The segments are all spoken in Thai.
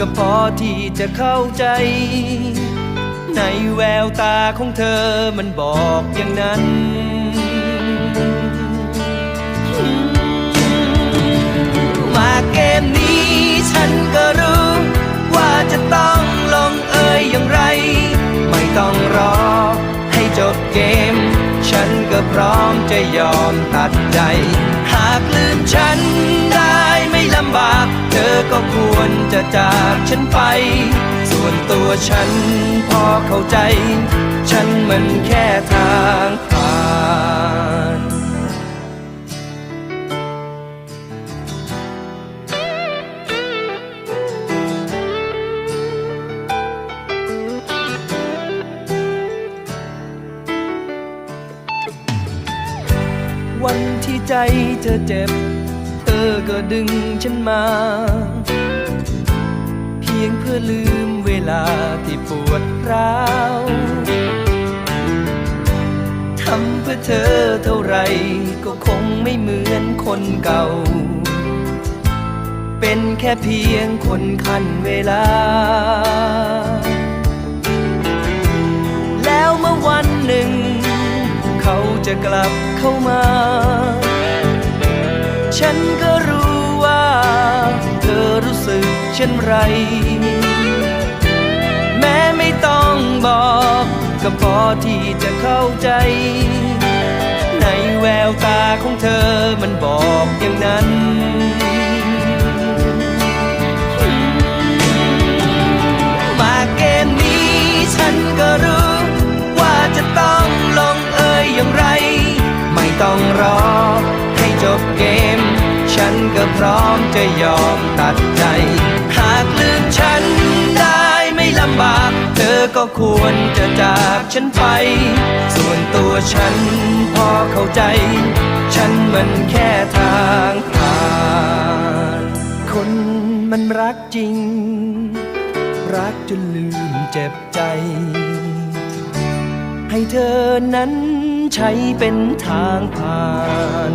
ก็พอที่จะเข้าใจ ในแววตาของเธอมันบอกอย่างนั้น มาเกมนี้ฉันก็รู้ ว่าจะต้องลงเอยอย่างไร ไม่ต้องรอให้จบเกม ฉันก็พร้อมจะยอมตัดใจากลืมฉันได้ไม่ลำบาก เธอก็ควรจะจากฉันไป ส่วนตัวฉันพอเข้าใจ ฉันมันแค่ทาง เธอเจ็บ เธอก็ดึงฉันมา เพียงเพื่อลืมเวลาที่ปวดร้าวทำเพื่อเธอเท่าไรก็คงไม่เหมือนคนเก่า เป็นแค่เพียงคนคันเวลา แล้วเมื่อวันหนึ่ง เขาจะกลับเข้ามา ฉันก็รู้ว่า เธอรู้สึกเช่นไร แม้ไม่ต้องบอก ก็พอที่จะเข้าใจ ในแววตาของเธอมันบอกอย่างนั้นมาเกมนี้ฉันก็รู้ว่าจะต้องลงเอยอย่างไรไม่ต้องรอให้จบเกม ฉันก็พร้อมจะยอมตัดใจ หากลืมฉันได้ไม่ลำบาก เธอก็ควรจะจากฉันไป ส่วนตัวฉันพอเข้าใจ ฉันมันแค่ทางผ่านคนมันรักจริง รักจนลืมเจ็บใจ ให้เธอนั้นใช้เป็นทางผ่าน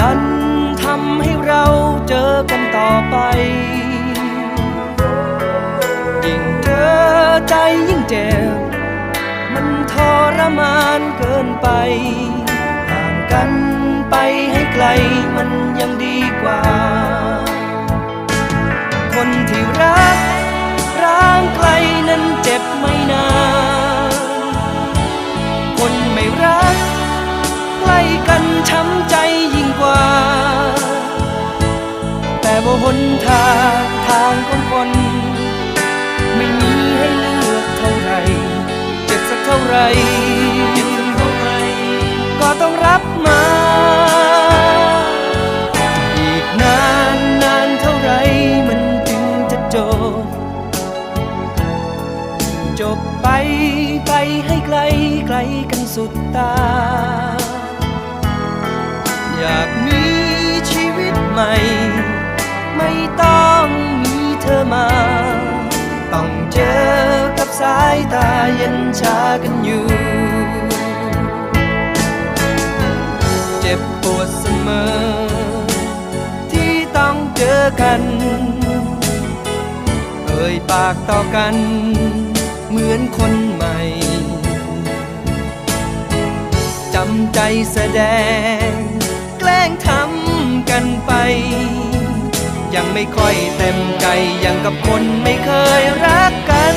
ดันทำให้เราเจอกันต่อไป ยิ่งเจอใจยิ่งเจ็บ มันทรมานเกินไป ห่างกันไปให้ไกลมันยังดีกว่า คนที่รักร้างไกลนั้นเจ็บไม่นาน คนไม่รัก ไร ก็ต้องรับมา อีกนานนานเท่าไรมันจึงจะจบ จบไปไปให้ไกลไกลกันสุดตา อยากมีชีวิตใหม่ ไม่ต้องมีเธอมา ต้องเจอกับ สายตาเย็นชากันอยู่ เจ็บปวดเสมอ ที่ต้องเจอกันเอ่ยปากต่อกัน เหมือนคนใหม่ จำใจแสดง แกล้งทำกันไปยังไม่ค่อยเต็มใจยังกับคนไม่เคยรักกัน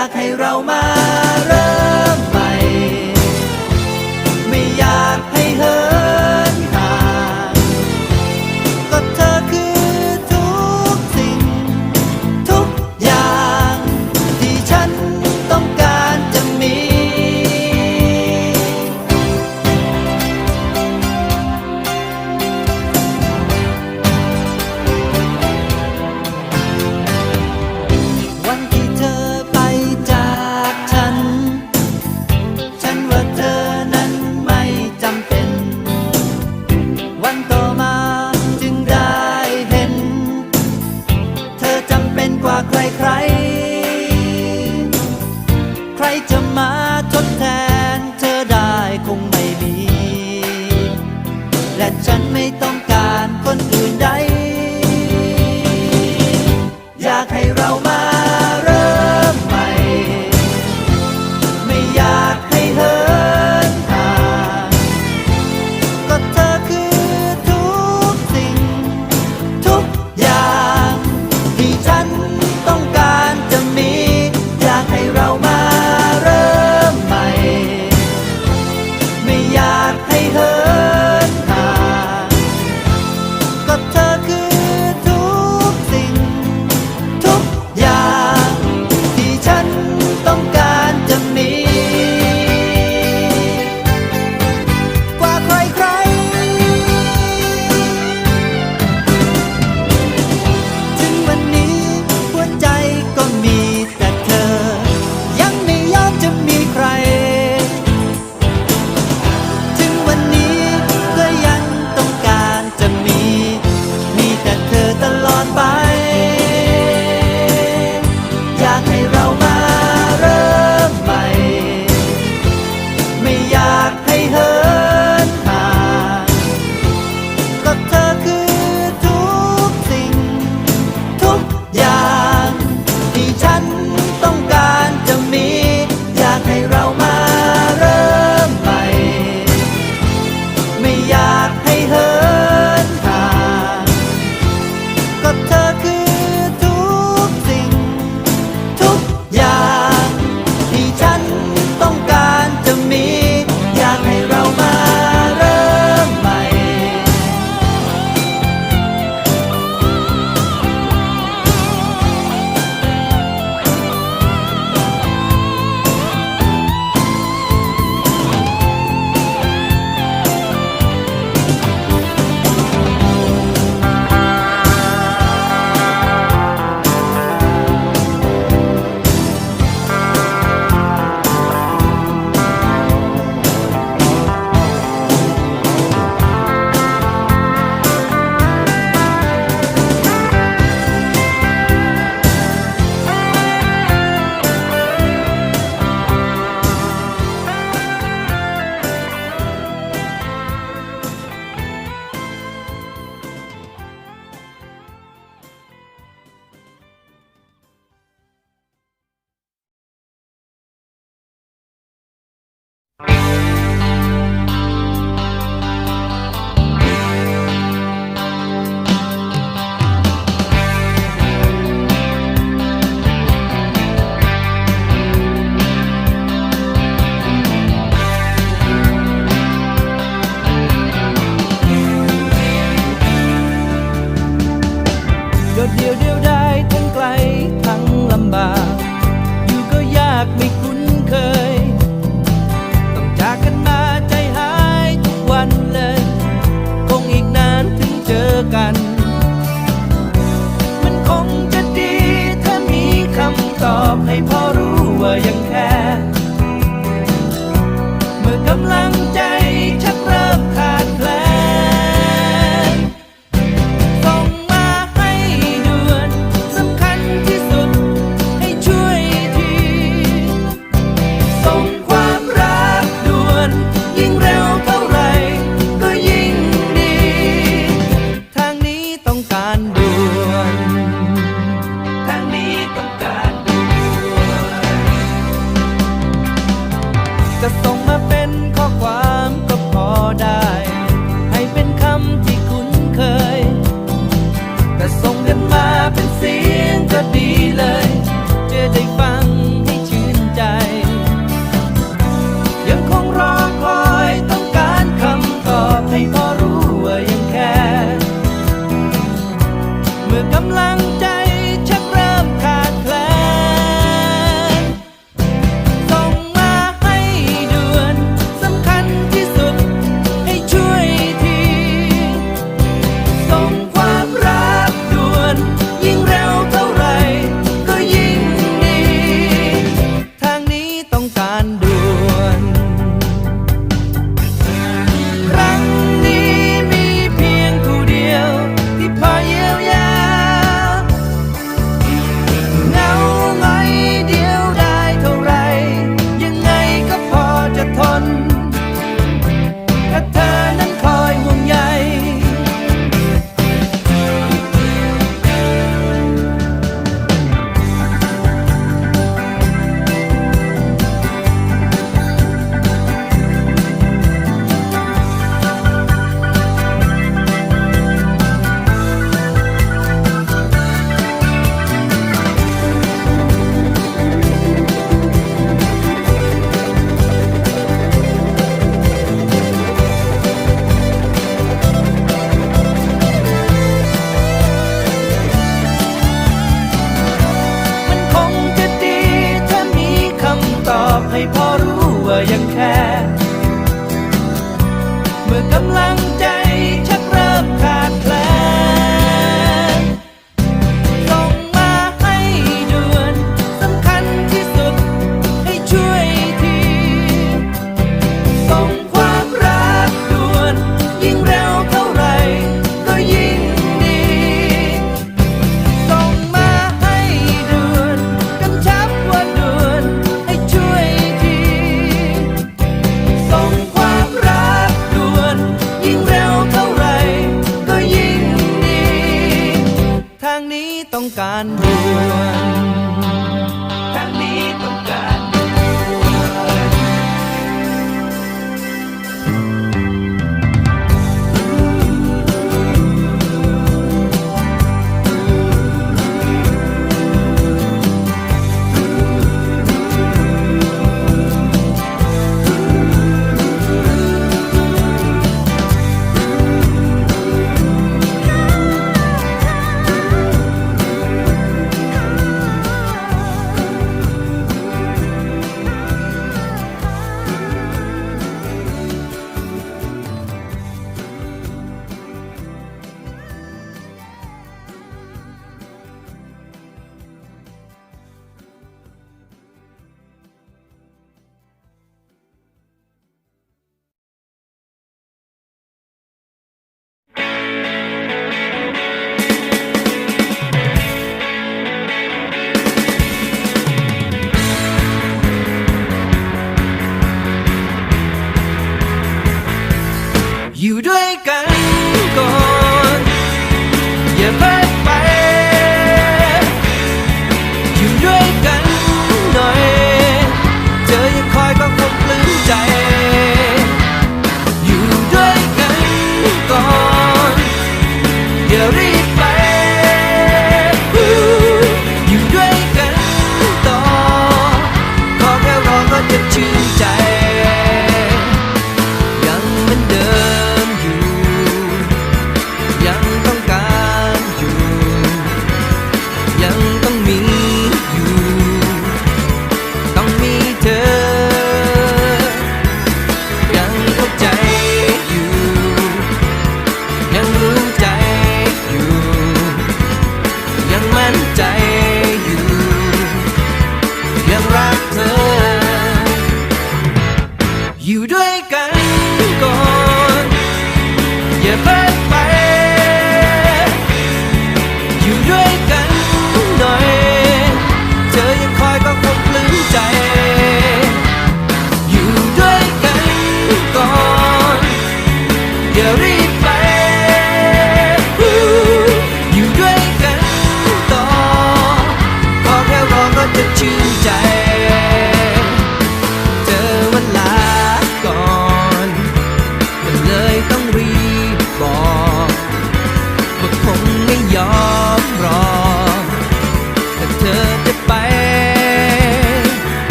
ากให้เรามา ให้พ่อรู้ว่ายังแค่เมื่อกำลัง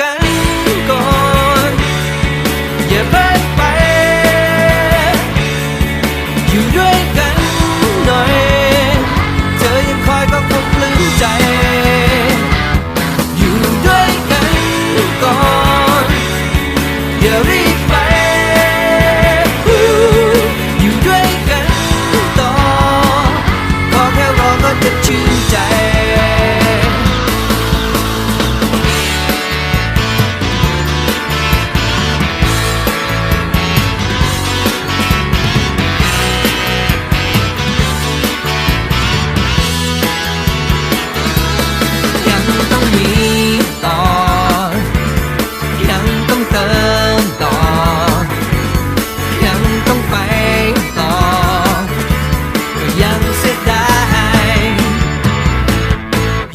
กันก่อน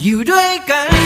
อยู่ด้วยกัน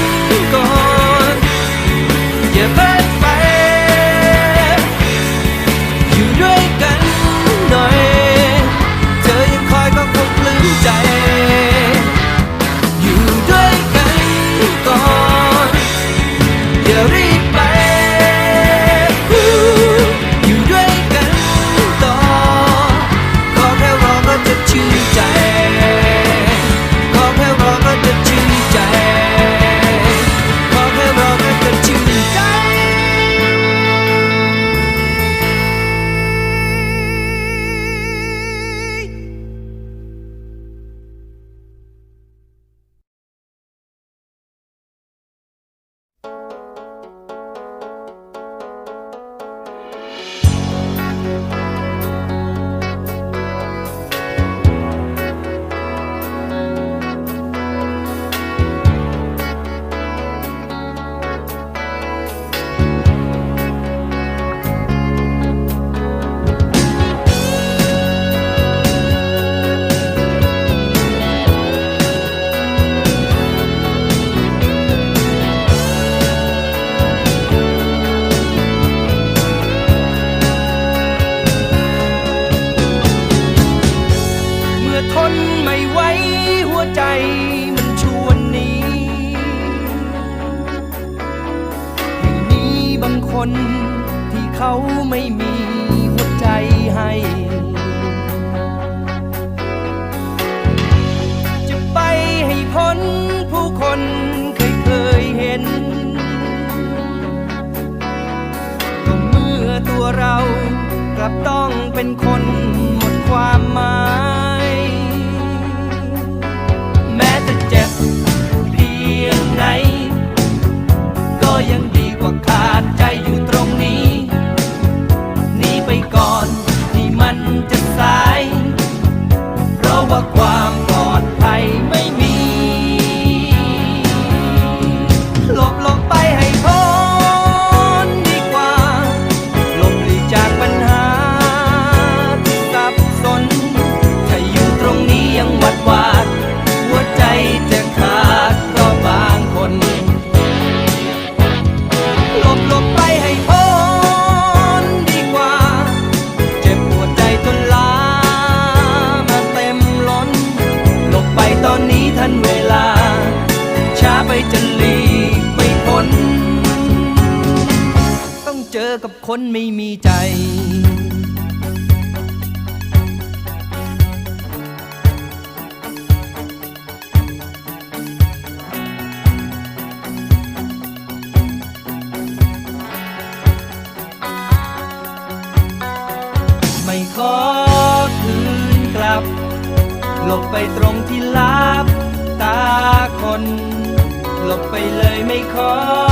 เป็นคน อกับคนไม่มีใจ ไม่ขอคืนกลับ หลบไปตรงที่ลับตาคน หลบไปเลยไม่ขอ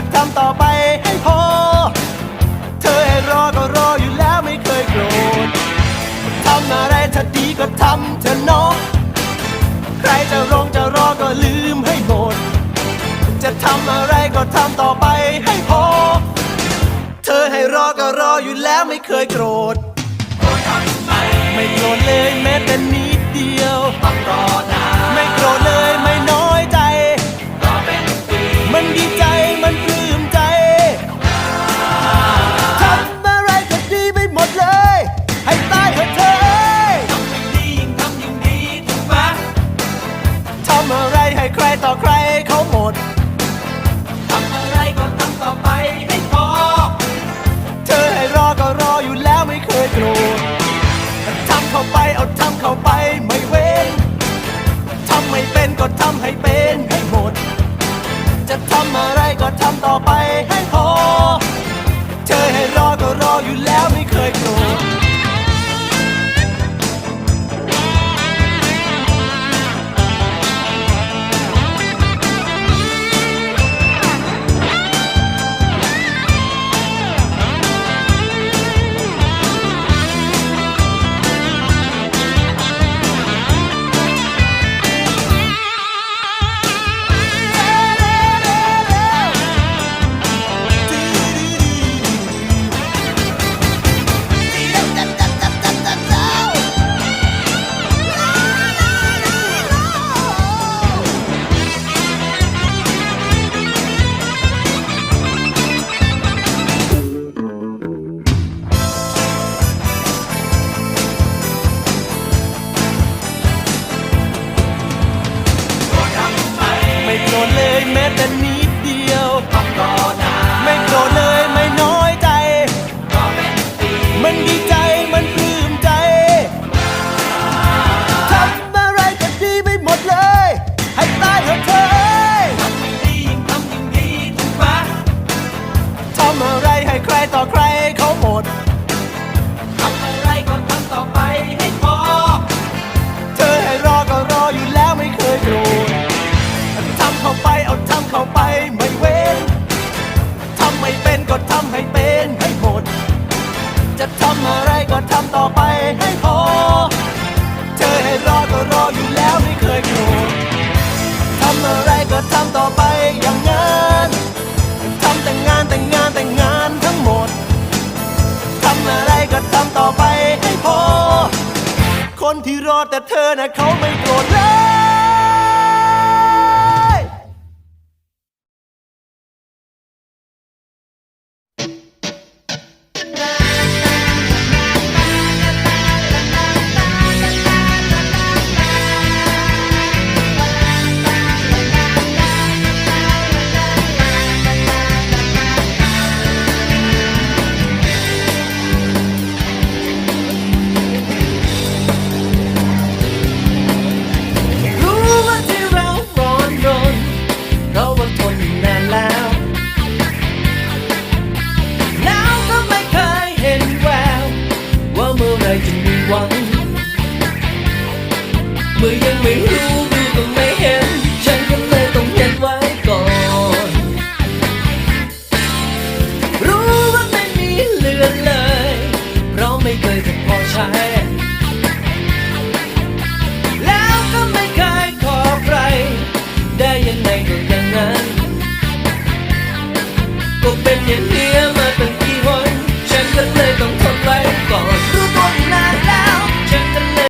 ก็ทำต่อไปให้พอ เธอให้รอก็รออยู่แล้วไม่เคยโกรธทำอะไรถ้าดีก็ทำเธอน้องใครจะรงจะรอก็ลืมให้หมด จะทำอะไรก็ทำต่อไปให้พอ เธอให้รอก็รออยู่แล้วไม่เคยโกรธ ไม่โกรธเลยแม้แต่นิด คนที่รอแต่เธอนะเขาไม่โกรธแล้ว